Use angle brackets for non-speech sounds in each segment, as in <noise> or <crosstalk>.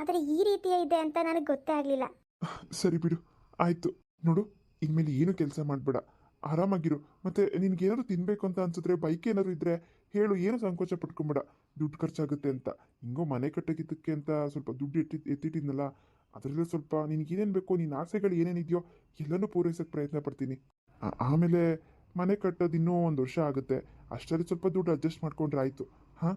ಆದರೆ ಈ ರೀತಿಯ ಇದೆ ಅಂತ ನನಗೆ ಗೊತ್ತೇ ಆಗಲಿಲ್ಲ. ಸರಿ ಬಿಡು ಆಯ್ತು. ನೋಡು ಇನ್ಮೇಲೆ ಏನು ಕೆಲಸ ಮಾಡಬೇಡ. ಆರಾಮಾಗಿರು. ಮತ್ತೆ ನಿನ್ಗೆ ಏನಾದ್ರು ತಿನ್ಬೇಕು ಅಂತ ಅನ್ಸಿದ್ರೆ ಬೈಕ್ ಏನಾದ್ರು ಇದ್ರೆ ಹೇಳು ಏನು ಸಂಕೋಚ ಪಟ್ಕೊಂಬೇಡ. ದುಡ್ಡು ಖರ್ಚಾಗುತ್ತೆ ಅಂತ. ಹಿಂಗೋ ಮನೆ ಕಟ್ಟೋಗಿದ್ದಕ್ಕೆ ಅಂತ ಸ್ವಲ್ಪ ದುಡ್ಡು ಎತ್ತಿ ಎತ್ತಿಟ್ಟಿದ್ನಲ್ಲ ಅದರಲ್ಲೂ ಸ್ವಲ್ಪ ನಿನ್ಗೆ ಏನೇನು ಬೇಕು ನಿನ್ನ ಆಸೆಗಳು ಏನೇನಿದೆಯೋ ಎಲ್ಲನೂ ಪೂರೈಸೋಕ್ಕೆ ಪ್ರಯತ್ನ ಪಡ್ತೀನಿ. ಆಮೇಲೆ ಮನೆ ಕಟ್ಟೋದು ಇನ್ನೂ ಒಂದು ವರ್ಷ ಆಗುತ್ತೆ. ಅಷ್ಟರಲ್ಲಿ ಸ್ವಲ್ಪ ದುಡ್ಡು ಅಡ್ಜಸ್ಟ್ ಮಾಡ್ಕೊಂಡ್ರೆ ಆಯಿತು. ಹಾಂ?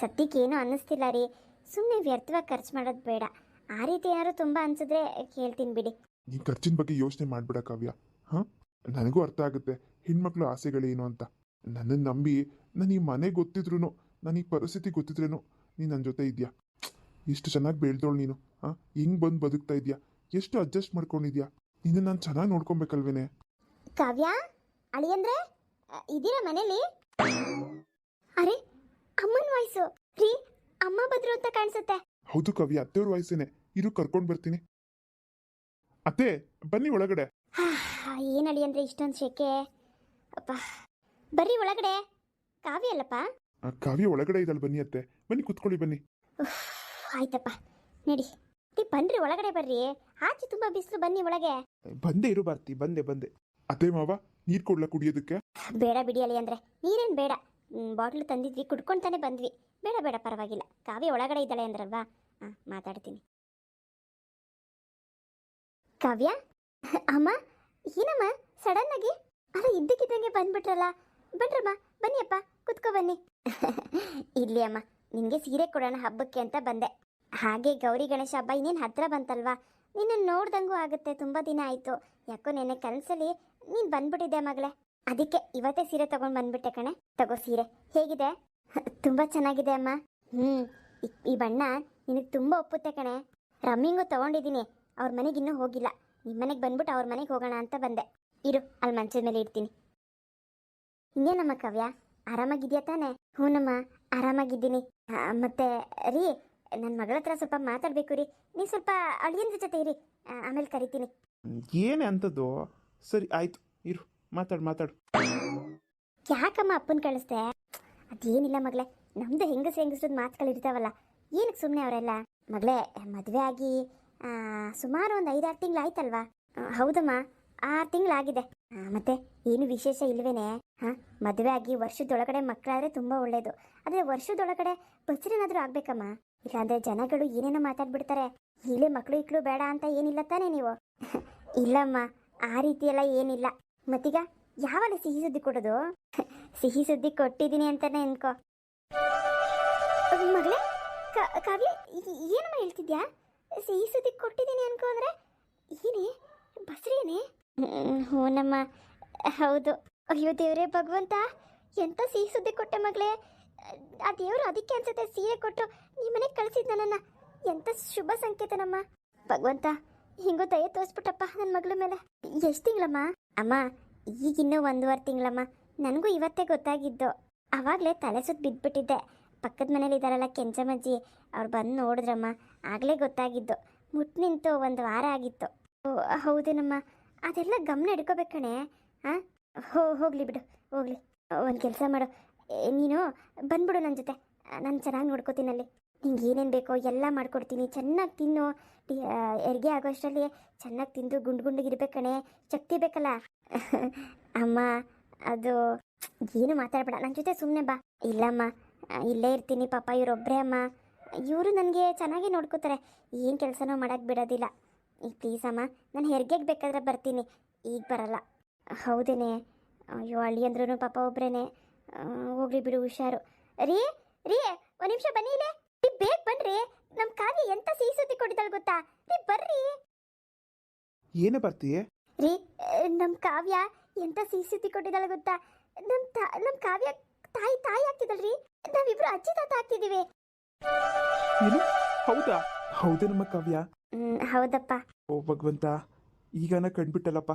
ಸದ್ಯಕ್ಕೆ ಏನೂ ಅನ್ನಿಸ್ತಿಲ್ಲ ರೀ. ಸುಮ್ಮನೆ ವ್ಯರ್ಥವಾಗಿ ಖರ್ಚು ಮಾಡೋದು ಬೇಡ. ಆ ರೀತಿ ಏನಾದ್ರು ತುಂಬ ಅನ್ಸಿದ್ರೆ ಕೇಳ್ತೀನಿ ಬಿಡಿ. ನೀನು ಖರ್ಚಿನ ಬಗ್ಗೆ ಯೋಚನೆ ಮಾಡ್ಬಿಡ ಕಾವ್ಯ. ಹಾಂ? ನನಗೂ ಅರ್ಥ ಆಗುತ್ತೆ. ಹೆಣ್ಮಕ್ಳು ಆಸೆಗಳೇನು ಅಂತ. ನನ್ನನ್ನು ನಂಬಿ ನನಗೆ ಈ ಮನೆ ಗೊತ್ತಿದ್ರು ನನಗೆ ಈ ಪರಿಸ್ಥಿತಿ ಗೊತ್ತಿದ್ರೇನು ನೀನು ನನ್ನ ಜೊತೆ ಇದೆಯಾ? ಎಷ್ಟು ಚೆನ್ನಾಗಿ ಬೆಳ್ದೋಳು ನೀನು. ಹಾಂ? ಹೆಂಗೆ ಬಂದು ಬದುಕ್ತಾ ಇದೆಯಾ? ಎಷ್ಟು ಅಡ್ಜಸ್ಟ್ ಮಾಡ್ಕೊಂಡಿದ್ಯಾ? ನಿನ್ನ ನಾನು ಚೆನ್ನಾಗಿ ನೋಡ್ಕೊಬೇಕಲ್ವೇನೆ? ಕಾವ್ಯ? ಅಳಿಯಂದ್ರೆ ಅಂದ್ರೆ? ಇದೀರಾ ಮನೇಲಿ? ಅರೆ ಅಮ್ಮನ ವಾಯ್ಸು ರೀ ಅಮ್ಮ ಬದ್ರು ಅಂತ ಕಾಣಿಸುತ್ತೆ. ಹೌದು ಕವಿ ಅತ್ತೆಯವ್ರ ವಯಸ್ಸೇನೆ. ಇರು ಕರ್ಕೊಂಡು ಬರ್ತೀನಿ. ಅತ್ತೆ ಬನ್ನಿ ಒಳಗಡೆ. ಏನು ಅಳಿಯಂದ್ರೆ ಇಷ್ಟೊಂದು ಶೆಕೆ. ಅಪ್ಪ ಬರ್ರಿ ಒಳಗಡೆ. ಕಾವ್ಯ ಅಲ್ಲಪ್ಪ? ಆ, ಕಾವ್ಯ ಒಳಗಡೆ ಇದ್ದಾಳೆ ಬನ್ನಿ ಅತ್ತೆ. ಬನ್ನಿ ಕುತ್ಕೊಳ್ಳಿ ಬನ್ನಿ. ಉಫ್, ಆಯ್ತಪ್ಪ. ನಡಿ. ನೀ ಬನ್ರಿ ಒಳಗಡೆ ಬರ್ರಿ. ಆಚೆ ತುಂಬಾ ಬಿಸಿಲು ಬನ್ನಿ ಒಳಗೆ. ಬಂದೆ ಇರು ಬರ್ತಿ. ಬಂದೆ ಬಂದೆ. ಅತ್ತೆ ಮಾವ ನೀರು ಕೊಡ್ಲಾ ಕುಡಿಯೋದಕ್ಕೆ? ಬೇಡ ಬಿಡಿ ಅಳಿ ಅಂದ್ರೆ. ನೀರೇನ್ ಬೇಡ. ಬಾಟ್ಲು ತಂದಿದ್ವಿ ಕುಡ್ಕೊಂತಾನೆ ಬಂದ್ವಿ. ಬೇಡ ಬೇಡ, ಪರವಾಗಿಲ್ಲ. ಕಾವ್ಯ ಒಳಗಡೆ ಇದ್ದಾಳೆ ಅಂದ್ರಲ್ವಾ? ಹಾಂ ಮಾತಾಡ್ತೀನಿ. ಕಾವ್ಯ? ಅಮ್ಮ, ಏನಮ್ಮ? ಸಡನ್ ಆಗಿ? ಅಲ್ಲ, ಇದ್ದಕ್ಕಿದ್ದಂಗೆ ಬಂದ್ಬಿಟ್ರಲ್ಲ. ಬನ್ರಮ್ಮ, ಬನ್ನಿಯಪ್ಪ, ಕುತ್ಕೊ ಬನ್ನಿ. <laughs> ಇಲ್ಲಿ ಅಮ್ಮ ನಿಮಗೆ ಸೀರೆ ಕೊಡೋಣ ಹಬ್ಬಕ್ಕೆ ಅಂತ ಬಂದೆ. ಹಾಗೆ ಗೌರಿ ಗಣೇಶ ಹಬ್ಬ ಇನ್ನೇನು ಹತ್ರ ಬಂತಲ್ವಾ? ನಿನ್ನ ನೋಡ್ದಂಗೂ ಆಗುತ್ತೆ, ತುಂಬ ದಿನ ಆಯಿತು. ಯಾಕೋ ನೆನ್ನೆ ಕನಸಲ್ಲಿ ನೀನು ಬಂದ್ಬಿಟ್ಟಿದ್ದೆ ಮಗಳೇ? ಅದಕ್ಕೆ ಇವತ್ತೇ ಸೀರೆ ತಗೊಂಡು ಬಂದ್ಬಿಟ್ಟೆ ಕಣೆ. ತಗೋ ಸೀರೆ. ಹೇಗಿದೆ? ತುಂಬ ಚೆನ್ನಾಗಿದೆ ಅಮ್ಮ. ಹ್ಞೂ ಈ ಬಣ್ಣ ನಿನಗೆ ತುಂಬ ಒಪ್ಪುತ್ತೆ ಕಣೆ. ರಮ್ಮಿಂಗು ತಗೊಂಡಿದ್ದೀನಿ. ಅವ್ರ ಮನೆಗೆ ಇನ್ನೂ ಹೋಗಿಲ್ಲ. ನಿಮ್ಮ ಮನೆಗೆ ಬಂದ್ಬಿಟ್ಟು ಅವ್ರ ಮನೆಗೆ ಹೋಗೋಣ ಅಂತ ಬಂದೆ. ಇರು ಅಲ್ಲಿ ಮಂಚದ ಮೇಲೆ ಇಡ್ತೀನಿ ಇನ್ನೇನಮ್ಮ ಕವ್ಯ? ಆರಾಮಾಗಿದ್ಯಾ ತಾನೆ? ಹ್ಞೂನಮ್ಮ ಆರಾಮಾಗಿದ್ದೀನಿ. ಮತ್ತೆ ರೀ ನನ್ನ ಮಗಳ ಹತ್ರ ಸ್ವಲ್ಪ ಮಾತಾಡಬೇಕು ರೀ. ನೀವು ಸ್ವಲ್ಪ ಅಳಿಯಂದ್ರ ಜೊತೆ ಇರಿ. ಆಮೇಲೆ ಕರಿತೀನಿ. ಏನೇ ಅಂತದ್ದು? ಸರಿ, ಆಯ್ತು, ಇರು. ಮಾತಾಡು ಮಾತಾಡು. ಯಾಕಮ್ಮ ಅಪ್ಪನ ಕಳಿಸ್ದೆ? ಅದೇನಿಲ್ಲ ಮಗಳೇ, ನಮ್ದು ಹೆಂಗಸ ಹೆಂಗಸ್ರದ್ದು ಮಾತುಗಳಿರ್ತಾವಲ್ಲ ಏನಕ್ಕೆ ಸುಮ್ಮನೆ ಅವರೆಲ್ಲ? ಮಗಳೇ, ಮದುವೆ ಆಗಿ ಸುಮಾರು ಒಂದು ಐದಾರು ತಿಂಗಳು ಆಯ್ತಲ್ವಾ? ಹೌದಮ್ಮ, ಆರು ತಿಂಗಳಾಗಿದೆ ಮತ್ತೆ ಏನು ವಿಶೇಷ ಇಲ್ವೇನೆ? ಹಾಂ, ಮದುವೆ ಆಗಿ ವರ್ಷದೊಳಗಡೆ ಮಕ್ಕಳಾದ್ರೆ ತುಂಬ ಒಳ್ಳೇದು. ಆದರೆ ವರ್ಷದೊಳಗಡೆ ಬಚ್ಚರೇನಾದರೂ ಆಗ್ಬೇಕಮ್ಮ. ಇಲ್ಲಾಂದ್ರೆ ಜನಗಳು ಏನೇನೋ ಮಾತಾಡ್ಬಿಡ್ತಾರೆ. ಇಲ್ಲೇ ಮಕ್ಕಳು ಇಕ್ಳು ಬೇಡ ಅಂತ ಏನಿಲ್ಲ ತಾನೇ ನೀವು? <laughs> ಇಲ್ಲಮ್ಮ, ಆ ರೀತಿ ಎಲ್ಲ ಏನಿಲ್ಲ. ಮತ್ತೀಗ ಯಾವಾಗ ಸಿಹಿ ಸುದ್ದಿ ಕೊಡೋದು? <laughs> ಸಿಹಿ ಸುದ್ದಿ ಕೊಟ್ಟಿದ್ದೀನಿ ಅಂತಾನೆ ಅನ್ಕೋ. ಮಗಳೇ ಕಾವ್ಯ ಏನಮ್ಮ ಹೇಳ್ತಿದ್ಯಾ? ಸಿಹಿ ಸುದ್ದಿ ಕೊಟ್ಟಿದ್ದೀನಿ ಅನ್ಕೋ ಅಂದ್ರೆ ಏನೇ? ಬಸ್ರೇನೆ? ಹ್ಞೂನಮ್ಮ ಹೌದು. ಅಯ್ಯೋ ದೇವ್ರೇ ಭಗವಂತ, ಎಂತ ಸಿಹಿ ಸುದ್ದಿ ಕೊಟ್ಟೆ ಮಗಳೇ? ಆ ದೇವರು ಅದಕ್ಕೆ ಅನ್ಸುತ್ತೆ ಸೀರೆ ಕೊಟ್ಟು ನಿಮ್ಮನೆ ಮನೆಗೆ ನನ್ನ ಎಂತ ಶುಭ ಸಂಕೇತನಮ್ಮ. ಭಗವಂತ ಹಿಂಗೋ ದಯ ತೋರಿಸ್ಬಿಟ್ಟಪ್ಪ ನನ್ನ ಮಗಳ ಮೇಲೆ. ಎಷ್ಟು ತಿಂಗಳಮ್ಮ? ಅಮ್ಮ, ಈಗಿನ್ನೂ ಒಂದೂವರೆ ತಿಂಗಳಮ್ಮ. ನನಗೂ ಇವತ್ತೇ ಗೊತ್ತಾಗಿದ್ದು. ಆವಾಗಲೇ ತಲೆ ಸುತ್ತ ಬಿದ್ದುಬಿಟ್ಟಿದ್ದೆ ಪಕ್ಕದ ಮನೇಲಿ ಇದ್ದಾರಲ್ಲ ಕೆಂಚಮ್ಮಜ್ಜಿ, ಅವ್ರು ಬಂದು ನೋಡಿದ್ರಮ್ಮ. ಆಗಲೇ ಗೊತ್ತಾಗಿದ್ದು. ಮುಟ್ಟು ನಿಂತು ಒಂದು ವಾರ ಆಗಿತ್ತು. ಓ, ಹೌದೇನಮ್ಮ? ಅದೆಲ್ಲ ಗಮನ ಹಿಡ್ಕೋಬೇಕಣೆ ಹಾಂ ಹೋ, ಹೋಗಲಿ ಬಿಡು, ಹೋಗಲಿ. ಒಂದು ಕೆಲಸ ಮಾಡು. ನೀನು ಬಂದ್ಬಿಡು ನನ್ನ ಜೊತೆ. ನಾನು ಚೆನ್ನಾಗಿ ನೋಡ್ಕೋತೀನಿ ಅಲ್ಲಿ. ನಿಂಗೆ ಏನೇನು ಬೇಕೋ ಎಲ್ಲ ಮಾಡ್ಕೊಡ್ತೀನಿ. ಚೆನ್ನಾಗಿ ತಿನ್ನು. ಹೆರಿಗೆ ಆಗೋಷ್ಟರಲ್ಲಿ ಚೆನ್ನಾಗಿ ತಿಂದು ಗುಂಡು ಗುಂಡಿಗಿರ್ಬೇಕಣೆ ಶಕ್ತಿ ಬೇಕಲ್ಲ. <laughs> ಅಮ್ಮ, ಅದು ಏನು ಮಾತಾಡಬೇಡ. ನನ್ನ ಜೊತೆ ಸುಮ್ಮನೆ ಬಾ. ಇಲ್ಲಮ್ಮ ಇಲ್ಲೇ ಇರ್ತೀನಿ ಪಾಪ ಇವರೊಬ್ಬರೇ ಅಮ್ಮ. ಇವರು ನನಗೆ ಚೆನ್ನಾಗಿ ನೋಡ್ಕೋತಾರೆ. ಏನು ಕೆಲಸನೂ ಮಾಡೋಕ್ಕೆ ಬಿಡೋದಿಲ್ಲ. ಈಗ ಪ್ಲೀಸ್ ಅಮ್ಮ, ನಾನು ಹೆರಿಗೆಗೆ ಬೇಕಾದ್ರೆ ಬರ್ತೀನಿ. ಈಗ ಬರಲ್ಲ. ಹೌದೇನೆ. ಅಯ್ಯೋ, ಹಳ್ಳಿ ಅಂದ್ರೂ ಪಾಪ ಒಬ್ಬರೇನೆ ಹೋಗ್ಲಿ ಬಿಡು, ಹುಷಾರು. ರೀ ರೀ, ಒಂದು ನಿಮಿಷ ಬನ್ನಿ ಇಲ್ಲೇ. ಬೇಗ ಬನ್ರಿ ನಮ್ಮ ಕಾವ್ಯ ಎಂತ ಸಿಹಿ ಸುದ್ದಿ ಕೊಟ್ಟಿದ್ದಾಳೆ ಗೊತ್ತಾ? ರೀ ಬರ್ರಿ. ಏನೇ ಬರ್ತೀಯ ರೀ ನಮ್ಮ ಕಾವ್ಯ ಎಂತ ಸಿಹಿ ಸುದ್ದಿ ಕೊಟ್ಟಿದ್ದಾಳೆ ಗೊತ್ತಾ? ನಮ್ಮ ತಾ ನಮ್ಮ ಕಾವ್ಯ ತಾಯಿ ತಾಯಿ ಆಗ್ತಿದಳ್ರಿ ನಾವಿಬ್ರು ಅಜ್ಜಿ ತಾತ ಆಗ್ತಿದೀವಿ ಏನು? ಹೌದಾ? ಹೌದು ನಮ್ಮ ಕಾವ್ಯ? ಹ್ಮ್, ಹೌದಪ್ಪ. ಓ ಭಗವಂತ ಈಗನ ಕಂಡ್ಬಿಟ್ಟಲ್ಲಪ್ಪ.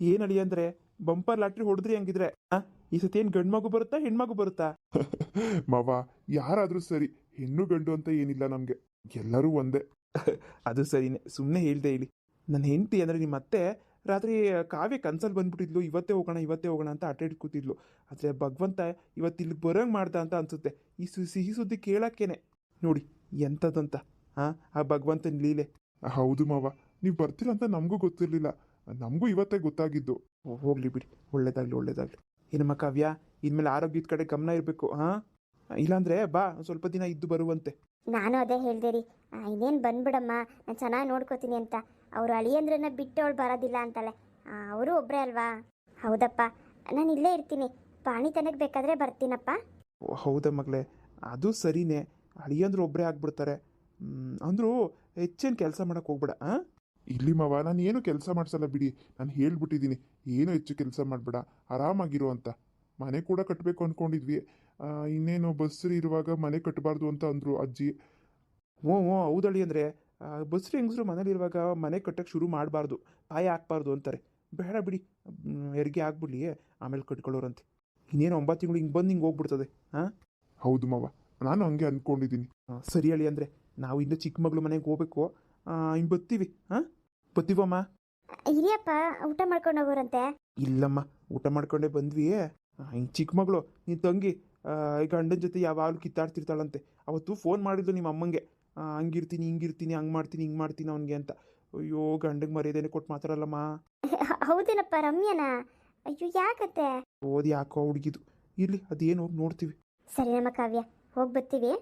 ಏನ್ ಅಳಿ ಅಂದ್ರೆ ಬಂಪರ್ ಲಾಟ್ರಿ ಹೊಡೆದ್ರಿ ಹಂಗಿದ್ರೆ ಆ? ಈ ಸತಿ ಏನ್ ಗಂಡ್ ಮಗು ಬರುತ್ತಾ ಹೆಣ್ಮಗು ಬರುತ್ತಾ? <laughs> ಮಾವ ಯಾರಾದ್ರೂ ಸರಿ ಹೆಣ್ಣು ಗಂಡು ಅಂತ ಏನಿಲ್ಲ ನಮಗೆ. ಎಲ್ಲರೂ ಒಂದೇ. <laughs> ಅದು ಸರಿನೇ ಸುಮ್ಮನೆ ಹೇಳ್ದೆ ಹೇಳಿ ನನ್ನ ಹೆಂಡತಿ ಅಂದರೆ ನಿಮ್ಮ ಅತ್ತೆ ರಾತ್ರಿ ಕಾವ್ಯ ಕನ್ಸಲ್ಲಿ ಬಂದ್ಬಿಟ್ಟಿದ್ಲು ಇವತ್ತೇ ಹೋಗೋಣ ಇವತ್ತೇ ಹೋಗೋಣ ಅಂತ ಅಡ್ಡ ಕೂತಿದ್ಲು. ಆದರೆ ಭಗವಂತ ಇವತ್ತು ಇಲ್ಲಿ ಬರೋಂಗೆ ಮಾಡ್ದ ಅಂತ ಅನಿಸುತ್ತೆ. ಈ ಸು ಸಿಹಿ ಸುದ್ದಿ ಕೇಳೋಕ್ಕೇನೆ. ನೋಡಿ ಎಂಥದ್ದಂತ ಹಾಂ ಆ ಭಗವಂತನ ಲೀಲೆ. ಹೌದು ಮಾವ ನೀವು ಬರ್ತಿಲ್ಲ ಅಂತ ನಮಗೂ ಗೊತ್ತಿರಲಿಲ್ಲ. ನಮಗೂ ಇವತ್ತೇ ಗೊತ್ತಾಗಿದ್ದು. ಹೋಗ್ಲಿ ಬಿಡಿ ಒಳ್ಳೇದಾಗ್ಲಿ ಒಳ್ಳೇದಾಗ್ಲಿ. ಏನಮ್ಮ ಕಾವ್ಯ ಇನ್ಮೇಲೆ ಆರೋಗ್ಯದ ಕಡೆ ಗಮನ ಇರಬೇಕು ಹಾಂ ಇಲ್ಲಾಂದ್ರೆ ಬಾ ಒಂದ್ ಸ್ವಲ್ಪ ದಿನ ಇದ್ದು ಬರುವಂತೆ. ನಾನು ಅದೇ ಹೇಳ್ದೆ ರೀ. ಇನ್ನೇನು ಬಂದ್ಬಿಡಮ್ಮ ನಾನು ಚೆನ್ನಾಗಿ ನೋಡ್ಕೋತೀನಿ ಅಂತ. ಅವರು ಅಳಿಯಂದ್ರನ್ನ ಬಿಟ್ಟು ಅವಳು ಬರೋದಿಲ್ಲ ಅಂತಾಳೆ. ಅವರು ಒಬ್ಬರೇ ಅಲ್ವಾ? ಹೌದಪ್ಪ. ನಾನು ಇಲ್ಲೇ ಇರ್ತೀನಿ. ಪಾಣಿ ತನಕ ಬೇಕಾದರೆ ಬರ್ತೀನಪ್ಪ. ಓ ಹೌದಾ ಮಗಳೇ. ಅದು ಸರಿನೇ. ಅಳಿಯಂದ್ರೆ ಒಬ್ಬರೇ ಆಗ್ಬಿಡ್ತಾರೆ. ಅಂದರೂ ಅಂದ್ರೂ ಹೆಚ್ಚೇನು ಕೆಲಸ ಮಾಡಕ್ಕೆ ಹೋಗ್ಬೇಡ ಹಾಂ ಇಲ್ಲಿ ಮಾವ ನಾನು ಏನು ಕೆಲಸ ಮಾಡ್ಸಲ್ಲ ಬಿಡಿ. ನಾನು ಹೇಳ್ಬಿಟ್ಟಿದ್ದೀನಿ. ಏನು ಹೆಚ್ಚು ಕೆಲಸ ಮಾಡಬೇಡ. ಆರಾಮಾಗಿರು ಅಂತ. ಮನೆ ಕೂಡ ಕಟ್ಟಬೇಕು ಅಂದ್ಕೊಂಡಿದ್ವಿ ಆ, ಇನ್ನೇನು ಬಸ್ರಿ ಇರುವಾಗ ಮನೆ ಕಟ್ಟಬಾರ್ದು ಅಂತ ಅಂದರು ಅಜ್ಜಿ. ಓ ಓ ಹೌದಳಿ ಅಂದರೆ ಬಸ್ರಿ ಹೆಂಗಸರು ಮನೇಲಿರುವಾಗ ಮನೆ ಕಟ್ಟಕ್ಕೆ ಶುರು ಮಾಡಬಾರ್ದು ಪಾಯ ಹಾಕ್ಬಾರ್ದು ಅಂತಾರೆ. ಬೇಡ ಬಿಡಿ ಹೆರಿಗೆ ಆಗ್ಬಿಡ್ಲಿ ಆಮೇಲೆ ಕಟ್ಕೊಳ್ಳೋರಂತೆ. ಇನ್ನೇನು ಒಂಬತ್ತು ತಿಂಗಳು ಹಿಂಗೆ ಬಂದು ಹಿಂಗೆ ಹೋಗ್ಬಿಡ್ತದೆ ಹಾಂ ಹೌದು ಮಾವ ನಾನು ಹಂಗೆ ಅಂದ್ಕೊಂಡಿದ್ದೀನಿ ಸರಿ ಹೇಳಿ ಅಂದರೆ ನಾವು ಇನ್ನು ಚಿಕ್ಕ ಮಗಳು ಮನೆಗೆ ಹೋಗ್ಬೇಕು ಹಿಂಗೆ ಬತ್ತೀವಿ ಹಾಂ ಬತ್ತೀವಮ್ಮ? ಹಿರಿಯಪ್ಪ ಊಟ ಮಾಡ್ಕೊಂಡು ಹೋಗೋರಂತೆ. ಇಲ್ಲಮ್ಮ ಊಟ ಮಾಡ್ಕೊಂಡೇ ಬಂದ್ವಿ. ಹಿಂಗೆ ಚಿಕ್ಕ ಮಗಳು ನಿನ್ನ ತಂಗಿ ಗಂಡನ ಜೊತೆ ಯಾವಾಗಲೂ ಕಿತ್ತಾಡ್ತಿರ್ತಾಳಂತೆ. ಅವತ್ತು ಫೋನ್ ಮಾಡಿದ್ಲು ನಿಮ್ಮ ಅಮ್ಮಂಗೆ. ಹಂಗಿರ್ತೀನಿ ಹಿಂಗಿರ್ತೀನಿ ಹಂಗೆ ಮಾಡ್ತೀನಿ ಹಿಂಗೆ ಮಾಡ್ತೀನಿ ಅವನಿಗೆ ಅಂತ. ಅಯ್ಯೋ ಗಂಡಗೆ ಮರ್ಯಾದೆನೆ ಕೊಟ್ಟು ಮಾತಾಡಲ್ಲಮ್ಮ. ಅಲ್ಲಮ್ಮ <laughs> ಹೌದೇನಪ್ಪ ರಮ್ಯನಾ? ಅಯ್ಯೋ ಯಾಕತ್ತೆ? ಓದಿ ಯಾಕೋ ಹುಡುಗಿದು. ಇರಲಿ ಅದೇನು ಹೋಗಿ ನೋಡ್ತೀವಿ. ಸರಿ ನಮ್ಮ ಕಾವ್ಯ ಹೋಗಿ ಬರ್ತೀವಿ.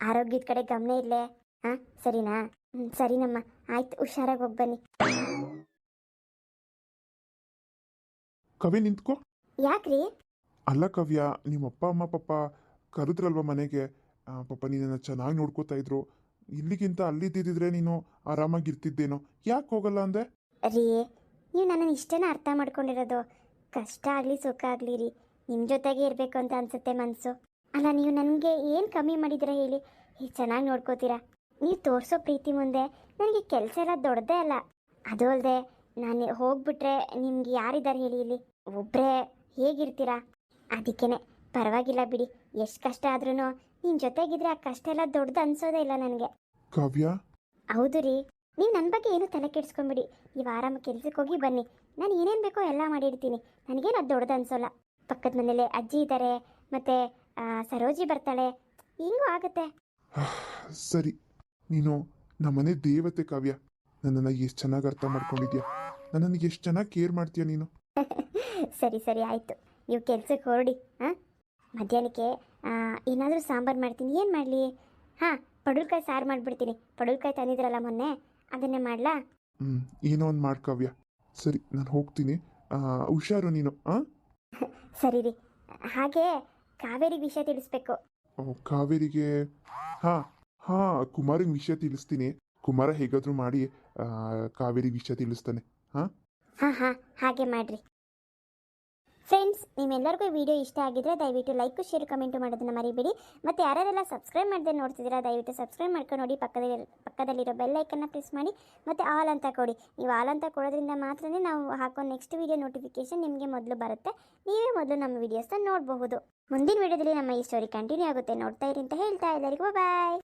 ಆರೋಗ್ಯದ ಕಡೆ ಗಮನ ಇರಲೇ ಹಾಂ ಸರಿನಾ? ಹ್ಞೂ ಸರಿನಮ್ಮ. ಆಯ್ತು ಹುಷಾರಾಗಿ ಹೋಗಿ ಬನ್ನಿ. ಕವಿ ನಿಂತ್ಕೋ. ಯಾಕ್ರಿ? ಅಲ್ಲ ಕವ್ಯ ನಿಮ್ಮ ಅಪ್ಪ ಅಮ್ಮ ಪಾಪ ಕರೆದ್ರಲ್ವ ಮನೆಗೆ? ಆ, ಪಾಪ ನೀನನ್ನು ಚೆನ್ನಾಗಿ ನೋಡ್ಕೋತಾ ಇದ್ರು. ಇಲ್ಲಿಗಿಂತ ಅಲ್ಲಿದ್ದಿದ್ರೆ ನೀನು ಆರಾಮಾಗಿ ಇರ್ತಿದ್ದೇನೋ ಯಾಕೆ ಹೋಗಲ್ಲ ಅಂದೆ? ರೀ ನೀವು ನನ್ನನ್ನು ಇಷ್ಟೇನ ಅರ್ಥ ಮಾಡ್ಕೊಂಡಿರೋದು. ಕಷ್ಟ ಆಗಲಿ ಸುಖ ಆಗಲಿ ರೀ. ನಿಮ್ಮ ಜೊತೆಗೆ ಇರಬೇಕು ಅಂತ ಅನ್ಸುತ್ತೆ ಮನಸ್ಸು ಅಲ್ಲ ನೀವು ನನಗೆ ಏನು ಕಮ್ಮಿ ಮಾಡಿದ್ದೀರಾ ಹೇಳಿ? ಚೆನ್ನಾಗಿ ನೋಡ್ಕೋತೀರಾ? ನೀವು ತೋರಿಸೋ ಪ್ರೀತಿ ಮುಂದೆ ನನಗೆ ಕೆಲಸ ಎಲ್ಲ ದೊಡ್ಡದೇ ಅಲ್ಲ. ಅದು ಅಲ್ಲದೆ ನಾನು ಹೋಗ್ಬಿಟ್ರೆ ನಿಮ್ಗೆ ಯಾರಿದ್ದಾರೆ ಹೇಳಿ ಇಲ್ಲಿ? ಒಬ್ಬರೇ ಹೇಗಿರ್ತೀರಾ? ಅದಕ್ಕೇನೆ ಪರವಾಗಿಲ್ಲ ಬಿಡಿ. ಎಷ್ಟು ಕಷ್ಟ ಆದ್ರೂ ನಿನ್ನ ಜೊತೆಗಿದ್ರೆ ಆ ಕಷ್ಟ ಎಲ್ಲ ದೊಡ್ಡದು ಅನ್ಸೋದೇ ಇಲ್ಲ ನನಗೆ. ಕಾವ್ಯ? ಹೌದು ರೀ. ನೀವು ನನ್ನ ಬಗ್ಗೆ ಏನು ತಲೆ ಕೆಡಿಸ್ಕೊಂಬಿಡಿ. ನೀವು ಆರಾಮ ಕೆಲ್ಸಕ್ಕೆ ಹೋಗಿ ಬನ್ನಿ. ನಾನು ಏನೇನು ಬೇಕೋ ಎಲ್ಲ ಮಾಡಿರ್ತೀನಿ ನನಗೇನು ಅದು ದೊಡ್ಡದು ಅನ್ಸೋಲ್ಲ. ಪಕ್ಕದ ಮನೇಲಿ ಅಜ್ಜಿ ಇದ್ದಾರೆ ಮತ್ತೆ ಸರೋಜಿ ಬರ್ತಾಳೆ. ಹಿಂಗೂ ಆಗುತ್ತೆ. ಸರಿ. ನೀನು ನಮ್ಮನೆ ದೇವತೆ ಕಾವ್ಯ. ನನ್ನನ್ನು ಎಷ್ಟು ಚೆನ್ನಾಗಿ ಅರ್ಥ ಮಾಡ್ಕೊಂಡಿದ್ಯಾ? ನನ್ನನ್ನು ಎಷ್ಟು ಚೆನ್ನಾಗಿ ಕೇರ್ ಮಾಡ್ತೀಯ ನೀನು? <laughs> ಸರಿ ಸರಿ ಆಯಿತು. ನೀವು ಕೆಲ್ಸಕ್ಕೆ ಹೊರಡಿ ಹಾಂ? ಮಧ್ಯಾಹ್ನಕ್ಕೆ ಏನಾದರೂ ಸಾಂಬಾರು ಮಾಡ್ತೀನಿ. ಏನು ಮಾಡಲಿ? ಹಾಂ ಪಡುಲ್ಕಾಯಿ ಸಾರು ಮಾಡಿಬಿಡ್ತೀನಿ. ಪಡುಲ್ಕಾಯಿ ತಂದಿದ್ರಲ್ಲ ಮೊನ್ನೆ ಅದನ್ನೇ ಮಾಡಲಾ? ಹ್ಞೂ ಏನೋ ಒಂದು ಮಾಡ್ಕಾವ್ಯ ಸರಿ ನಾನು ಹೋಗ್ತೀನಿ. ಹುಷಾರು ನೀನು ಹಾಂ <laughs> ಸರಿ ರೀ. ಹಾಗೆ ಕಾವೇರಿಗೆ ವಿಷಯ ತಿಳಿಸ್ಬೇಕು. ಕಾವೇರಿಗೆ ಹಾಂ ಹಾಂ ಕುಮಾರಿಗೆ ವಿಷಯ ತಿಳಿಸ್ತೀನಿ. ಕುಮಾರ ಹೇಗಾದರೂ ಮಾಡಿ ಆ, ಕಾವೇರಿ ವಿಷಯ ತಿಳಿಸ್ತಾನೆ ಹಾಂ? ಹಾಂ ಹಾಂ ಹಾಗೆ ಮಾಡಿರಿ. ಫ್ರೆಂಡ್ಸ್ ನಿಮ್ಮೆಲ್ಲರಿಗೂ ವಿಡಿಯೋ ಇಷ್ಟ ಆಗಿದ್ರೆ ದಯವಿಟ್ಟು ಲೈಕ್ ಶೇರ್ ಕಮೆಂಟ್ ಮಾಡೋದನ್ನು ಮರಿಬೇಡಿ. ಮತ್ತು ಯಾರೆಲ್ಲ ಸಬ್ಸ್ಕ್ರೈಬ್ ಮಾಡದೆ ನೋಡ್ತಿದ್ದೀರಾ, ದಯವಿಟ್ಟು ಸಬ್ಸ್ಕ್ರೈಬ್ ಮಾಡ್ಕೊಂಡು ನೋಡಿ, ಪಕ್ಕದಲ್ಲಿ, ಪಕ್ಕದಲ್ಲಿರೋ ಬೆಲ್ ಐಕನ್ನ ಪ್ರೆಸ್ ಮಾಡಿ, ಮತ್ತು ಆಲ್ ಅಂತ ಕೊಡಿ. ನೀವು ಆಲ್ ಅಂತ ಕೊಡೋದ್ರಿಂದ ಮಾತ್ರನೇ ನಾವು ಹಾಕೋ ನೆಕ್ಸ್ಟ್ ವಿಡಿಯೋ ನೋಟಿಫಿಕೇಶನ್ ನಿಮಗೆ ಮೊದಲು ಬರುತ್ತೆ. ನೀವೇ ಮೊದಲು ನಮ್ಮ ವಿಡಿಯೋಸ್ನ ನೋಡಬಹುದು. ಮುಂದಿನ ವಿಡಿಯೋದಲ್ಲಿ ನಮ್ಮ ಈ ಸ್ಟೋರಿ ಕಂಟಿನ್ಯೂ ಆಗುತ್ತೆ. ನೋಡ್ತಾ ಇರಿ ಅಂತ ಹೇಳ್ತಾ ಎಲ್ಲರಿಗೂ ಬಾಯ್